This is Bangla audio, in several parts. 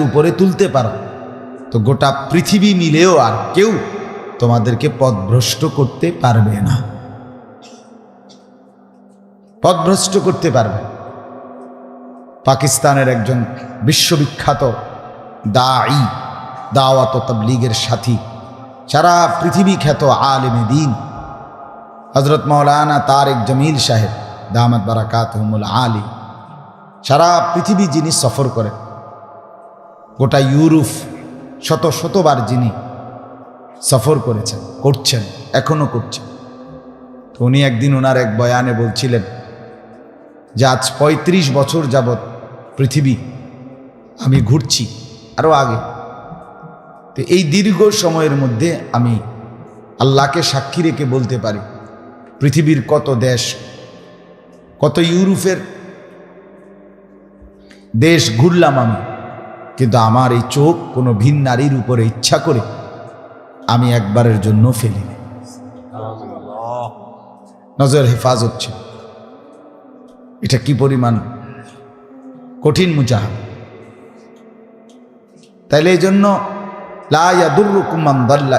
উপরে তুলতে পারো। তো গোটা পৃথিবী মিলেও আর কেউ তোমাদেরকে পথভ্রষ্ট করতে পারবে না। পথভ্রষ্ট করতে পারবে। পাকিস্তানের একজন বিশ্ববিখ্যাত দাঈ, দাওয়াত তাবলীগের সাথী, সারা পৃথিবী খ্যাত আলেমে দিন। হজরত মৌলানা তারেক জমিল সাহেব, দামাত বারাকাত আলী, সারা পৃথিবী যিনি সফর করেন গোটা ইউরোপ শত শতবার যিনি সফর করেছেন, করছেন, এখনও করছেন। তো উনি একদিন ওনার এক বয়ানে বলছিলেন যে, আজ পঁয়ত্রিশ বছর যাবৎ পৃথিবী, আমি ঘুরছি আরও আগে। তো এই দীর্ঘ সময়ের মধ্যে আমি আল্লাহকে সাক্ষী রেখে বলতে পারি, পৃথিবীর কত দেশ, কত ইউরোপের দেশ ঘুরলাম আমি। কিন্তু আমার এই চোখ কোনো ভিন নারীর উপরে ইচ্ছা করে আমি একবারের জন্য ফেলি নজর হেফাজত ছিল। এটা কি পরিমাণ কঠিন মুজাহাদ? তাইলে এই জন্য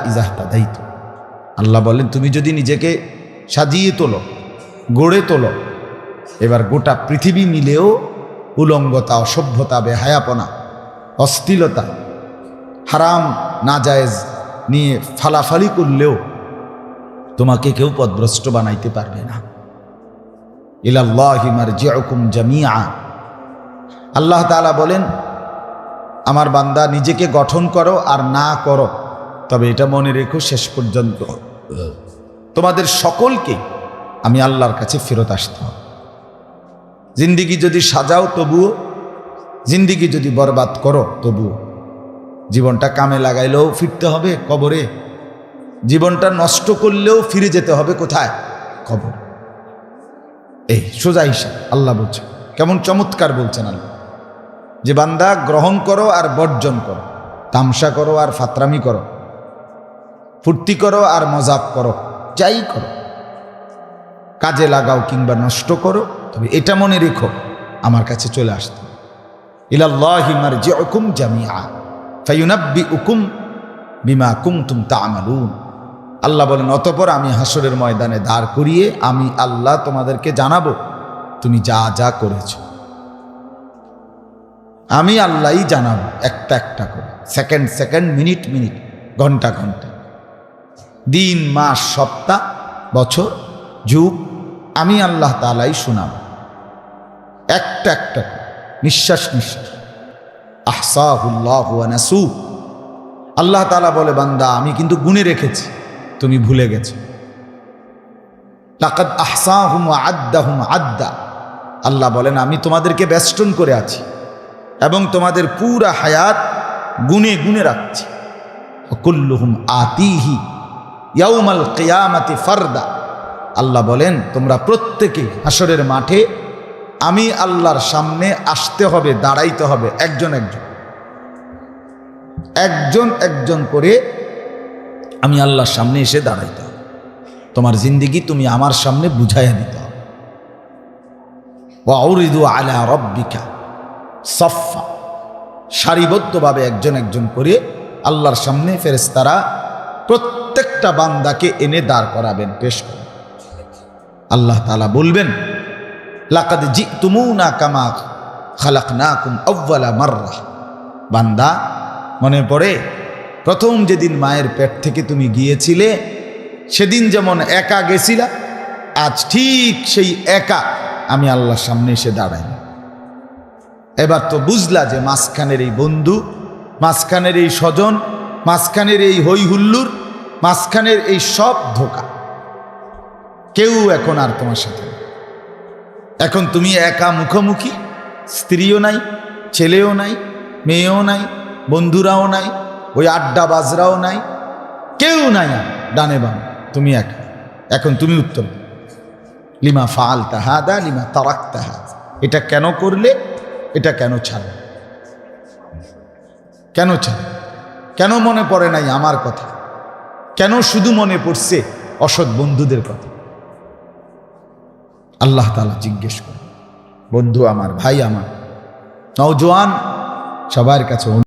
ইজাহতাদাইত আল্লাহ বলেন, তুমি যদি নিজেকে সাজিয়ে তোলো, গড়ে তোলো, এবার গোটা পৃথিবী মিলেও উলঙ্গতা, অসভ্যতা, বেহায়াপনা অস্থিলতা, হারাম, নাজায়েজ নিয়ে ফালাফালি করলেও তোমাকে কেউ পদভ্রষ্ট বানাইতে পারবে না। ইলাল্লাহিমার জিয়কুম জামিয়া আল্লাহ তাআলা বলেন, আমার বান্দা নিজেকে গঠন করো আর না করো। তবে এটা মনে রেখো শেষ পর্যন্ত। তোমাদের সকলকে আমি আল্লাহর কাছে ফেরত আসতে হবে। জিন্দিগি যদি সাজাও তবুও জিন্দিগি যদি বরবাদ করো, তবুও জীবনটা কামে লাগাইলেও ফিরতে হবে কবরে। জীবনটা নষ্ট করলেও ফিরে যেতে হবে কোথায়? কবর। এই সোজা হিসাব, আল্লাহ বলছেন কেমন চমৎকার বলছেন আল্লাহ। যে বান্দা গ্রহণ করো আর বর্জন করো, তামসা করো আর ফাতরামি করো, ফুর্তি করো আর মজাক করো, যাই করো। কাজে লাগাও কিংবা নষ্ট করো, তবে এটা মনে রেখো, আমার কাছে চলে আসতে। আল্লাহ বলেন অতপর আমি হাসরের ময়দানে দাঁড় করিয়ে আমি আল্লাহ তোমাদেরকে জানাব তুমি যা যা করেছ। আমি আল্লাহই জানাব একটা একটা করে সেকেন্ড সেকেন্ড মিনিট মিনিট ঘণ্টা ঘণ্টা। দিন মাস সপ্তাহ বছর যুগ আমি আল্লাহ তালাই শোনাব। একটা একটা করে, নিঃশ্বাস নিঃশ্বাস। আহসাহুল্লাহ আল্লাহ তালা বলে, বান্দা, আমি কিন্তু গুনে রেখেছি, তুমি ভুলে গেছো। লাকাদ আহসাহুম আদ্দাহুম আদ্দা। আল্লাহ বলেন, আমি তোমাদেরকে বেষ্টন করে আছি এবং তোমাদের পুরা হায়াত গুনে গুনে রাখছি। কুল্লুহুম আতিহি ইয়াউমাল কিয়ামাতি ফারদা। আল্লাহ বলেন, তোমরা প্রত্যেকে হাসরের মাঠে আমি আল্লাহর সামনে আসতে হবে, দাঁড়াইতে হবে, একজন একজন। একজন একজন করে আমি আল্লাহর সামনে এসে দাঁড়াইতে হবে। তোমার জিন্দিগি তুমি আমার সামনে বুঝাইয়া দিতে হবে। ওয়াউরিদু আলা রব্বিকা সফা সারিবদ্ধভাবে একজন একজন করে আল্লাহর সামনে ফেরেস্তারা প্রত্যেকটা বান্দাকে এনে দাঁড় করাবেন, পেশ করবেন। আল্লাহ তালা বলবেন লাকাদ জি তুমুনা কামা খালাক না কুম আব্বালা মার্রা। বান্দা, মনে পড়ে, প্রথম যেদিন মায়ের পেট থেকে তুমি গিয়েছিলে, সেদিন যেমন একা গেছিলা, আজ ঠিক সেই একা আমি আল্লাহর সামনে এসে দাঁড়াই। এবার তো বুঝলা যে মাঝখানের এই বন্ধু, মাঝখানের এই স্বজন, মাঝখানের এই হই হুল্লুর মাঝখানের এই সব ধোকা। কেউ এখন আর তোমার সাথে। এখন তুমি একা মুখোমুখি? স্ত্রীও নাই, ছেলেও নাই, মেয়েও নাই, বন্ধুরাও নাই, ওই আড্ডা বাজরাও নাই, কেউ নাই ডানে বাম, তুমি একা। এখন তুমি উত্তর। লিমা ফাল তাহাদা লিমা তারাক তাহাদ এটা কেন করলে? এটা কেন ছাড়লে? কেন ছাড়লে? কেন মনে পড়ে নাই আমার কথা? কেন শুধু মনে পড়ছে অসৎ বন্ধুদের কথা? আল্লাহ তালা জিজ্ঞেস করে বন্ধু আমার ভাই আমার নওজোয়ান সবার কাছে